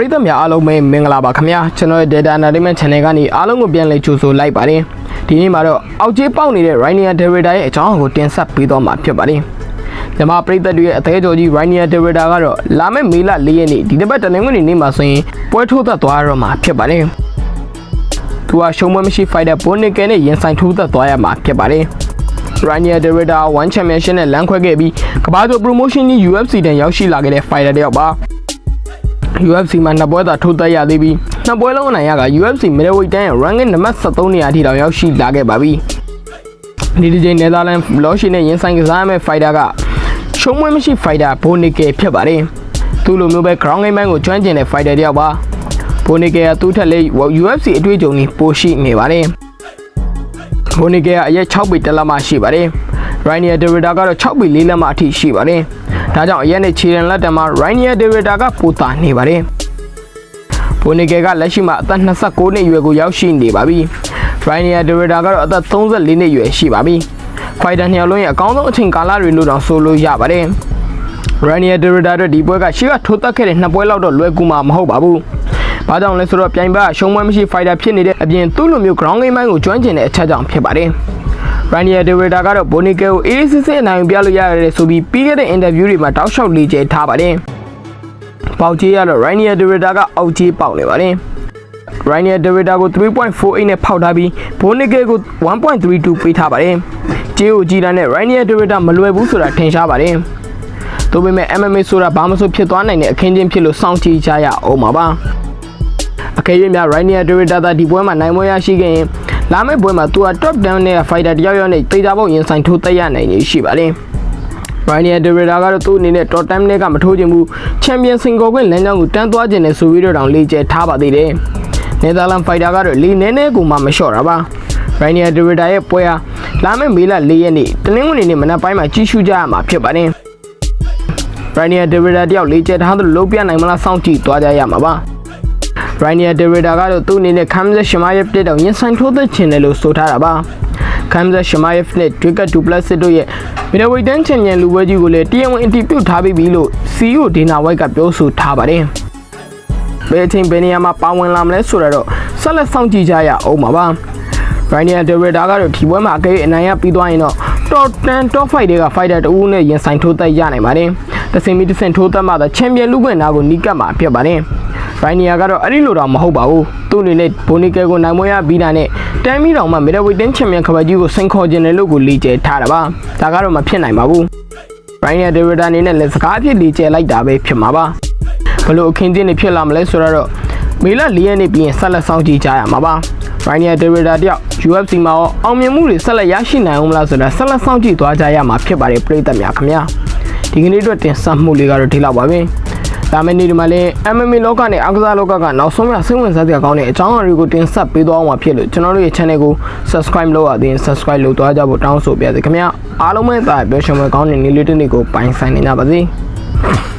ပရိသတ်များအားလုံးပဲမင်္ဂလာပါခင်ဗျာကျွန်တော်ရဲ့ Data Entertainment Channel ကနေအားလုံးကိုပြန်လည်ကြိုဆိုလိုက်ပါတယ်ဒီနေ့မှာတော့အောက်ကျေးပေါက်နေတဲ့ Rainier Derrida ရဲ့အကြောင်းအကိုတင်ဆက်ပေးသွားမှာဖြစ်ပါတယ်မြန်မာပရိသတ်တွေရဲ့အသေးကြော်ကြီး Rainier Derrida ကတော့လာမယ့်မေလ၄ရက်နေ့ဒီတစ်ပတ်တနင်္ဂနွေနေ့မှာဆိုရင်ပွဲထိုးသက်သွားရတော့မှာဖြစ်ပါတယ်သူကရှုံးမမရှိ Fighter Bonic နဲ့ရင်ဆိုင်ထိုးသက်သွားရမှာဖြစ်ပါတယ် Rainier Derrida One Championship နဲ့လမ်းခွဲခဲ့ပြီးကမ္ဘာကျော် promotion ကြီး UFC တန်ရောက်ရှိလာခဲ့တဲ့ fighter တစ်ယောက်ပါ UFC မှာနှစ်ပွဲသာထိုးသက်ရသေးပြီးနှစ်ပွဲလုံးအနိုင်ရက UFC middleweight တန်းရဲ့ ranking နံပါတ်73နေရာထိတောင်ရောက်ရှိလာခဲ့ပါပြီ။ဒီဒီဂျိနယ်သာလန်လောရှိနဲ့ရင်ဆိုင်ကစားရမယ့် fighter ကရှုံးမွေးမရှိ fighter ဘိုနီကေဖြစ်ပါတယ်။သူ့လိုမျိုးပဲ ground game ပိုင်းကိုကျွမ်းကျင်တဲ့ fighter တစ်ယောက်ပါ။ဘိုနီကေကသူ့ထက်လေး UFC အတွေ့အကြုံကြီးပိုရှိနေပါတယ်။ဘိုနီကေကအရက်6ပေတက်လက်မှရှိပါတယ်။ Rainier Derrida ကတော့6ပေ4လက်မှအထိရှိပါတယ်။ဒါကြောင့်အရက်နဲ့ခြေရန်လက်တံမှာ Rainier Derrida ကပိုတာနေပါတယ်။ဘိုနီကေကလက်ရှိမှာအသက်29နှစ်အရွယ်ကိုရောက်ရှိနေပါပြီ။ Rainier Derrida ကတော့အသက်34နှစ်အရွယ်ရှိပါပြီ။ Fighter နှစ်ယောက်လုံးရဲ့အကောင်းဆုံးအချိန်ကာလတွေလို့တောင်ဆိုလို့ရပါတယ်။ Rainier Derrida တို့ဒီပွဲကရှေ့ကထိုးတက်ခဲ့တဲ့နှစ်ပွဲလောက်တော့လွယ်ကူမှာမဟုတ်ပါဘူး။ဘာကြောင့်လဲဆိုတော့ပြိုင်ဘက်ကရှုံးပွဲမရှိ fighter ဖြစ်နေတဲ့အပြင်သူ့လိုမျိုး ground game ပိုင်းကိုကျွမ်းကျင်တဲ့အချက်ကြောင့်ဖြစ်ပါတယ်။ Rainier Derrida ကတော့ Bonique ကိုအေးစစ်စစ်အနိုင်ပြလို့ရတယ်ဆိုပြီးပြီးခဲ့တဲ့ interview တွေမှာတောက်လျှောက်လေးကျဲထားပါတယ်။ပေါက်ကြီးရတော့ Rainier Derrida ကအောက်ကြီးပေါက်နေပါတယ်။ Rainier Derrida ကို3.48နဲ့ဖောက်ထားပြီး Bonique ကို1.32ပေးထားပါတယ်။ကြေးကိုကြည်တန်းတဲ့ Rainier Derrida မလွယ်ဘူးဆိုတာထင်ရှားပါတယ်။ဒါပေမဲ့ MMA ဆိုတာဘာမှမဆိုဖြစ်သွားနိုင်တဲ့အခင်းချင်းဖြစ်လို့စောင့်ကြည့်ကြရအောင်ပါပါ။အကယ်၍များ Rainier Derrida သာဒီပွဲမှာနိုင်မွေးရရှိခဲ့ရင် လာမယ့်ပွဲမှာသူက top down နဲ့ fighter တယောက်ယောက်နဲ့တေချာပေါက်ရင်ဆိုင်ထိုးတက်ရနိုင်နေရှိပါတယ်။ Rainier Derrida ကတော့သူ့အနေနဲ့ top time နဲ့ကမထိုးချင်ဘူး champion စင်ကောခွင့်လမ်းကြောင်းကိုတန်းသွားခြင်းနဲ့ဆိုပြီးတော့တောင်လေးကျဲထားပါသေးတယ်။ Netherlands fighter ကတော့လီနဲနဲကိုမှမလျှော့တာပါ။ Rainier Derrida ရဲ့ပွဲဟာလာမယ့်မေလ၄ရက်နေ့တနင်္ဂနွေနေ့မနက်ပိုင်းမှာကြီးစုကြရမှာဖြစ်ပါတယ်။ Rainier Derrida တယောက်လေးကျဲထားသလိုလုံးပြနိုင်မလားစောင့်ကြည့်သွားကြရမှာပါ။ Rainier Derrida ကတော့သူ့အနေနဲ့ Khamzat Chimaev တက်တော့ရင်ဆိုင်ထိုးသက်ချင်တယ်လို့ဆိုထားတာပါ။ Khamzat Chimaev နဲ့ Dricus Du Plessis တို့ရဲ့ middleweight တန်းချန်ပီယံလူပွဲကြီးကိုလည်းတရားဝင်အတည်ပြုထားပြီးပြီလို့ CEO Dana White ကပြောဆိုထားပါတယ်။ဘယ်အချိန်ဘယ်နေရာမှာပါဝင်လာမလဲဆိုတော့ဆက်လက်စောင့်ကြည့်ကြရအောင်ပါပါ။ Rainier Derrida ကတော့ဒီပွဲမှာအကယ်၍အနိုင်ရပြီးသွားရင်တော့ top 10 top 5တွေက fighter တဦးနဲ့ရင်ဆိုင်ထိုးသက်ရနိုင်ပါတယ်။တစ်စင်မီတစ်စင်ထိုးသက်မှသာချန်ပီယံလူခွင့်နာကိုနီးကပ်မှာဖြစ်ပါတယ်။ Rainier ကတော့အဲ့ဒီလိုတော့မဟုတ်ပါဘူး။သူ့အနေနဲ့ Bonique ကိုနိုင်မွေးရပြီးတာနဲ့တမ်းပြီးတော့မှ middleweight ချန်ပီယံခဘကြီးကိုစိန်ခေါ်ခြင်းတယ်လို့ကိုလီကျဲထားတာပါ။ဒါကတော့မဖြစ်နိုင်ပါဘူး။ Rainier Derrida အနေနဲ့လက်စကားအဖြစ်လီကျဲလိုက်တာပဲဖြစ်မှာပါ။ဘလို့အခင်းကျင်းတွေဖြစ်လာမလဲဆိုတော့မေလ၄ရက်နေ့ပြီးရင်ဆက်လက်ဆောင်ကြည့်ကြရမှာပါ။ Rainier Derrida တယောက် UFC မှာရောအောင်မြင်မှုတွေဆက်လက်ရရှိနိုင်အောင်မလားဆိုတာဆက်လက်ဆောင်ကြည့်သွားကြရမှာဖြစ်ပါတယ်ပြည်သက်များခင်ဗျာ။ဒီကနေ့အတွက်တင်ဆက်မှုလေးကတော့ဒီလောက်ပါပဲ။ ဒါမယ့်နေ့ဒီမှာလည်း MMA လောကနဲ့အကစားလောကကနောက်ဆုံးရစိတ်ဝင်စားစရာကောင်းတဲ့အကြောင်းအရာတွေကိုတင်ဆက်ပေးသွားအောင်ပါဖြစ်လို့ကျွန်တော်တို့ရဲ့ channel ကို subscribe လုပ်ရသေးရင် subscribe လုပ်သွားကြဖို့တောင်းဆိုပါရစေခင်ဗျာအားလုံးပဲတာပြောရှင်မကောင်းတဲ့နေ့လေးတစ်နေ့ကိုပိုင်ဆိုင်နေကြပါစေ။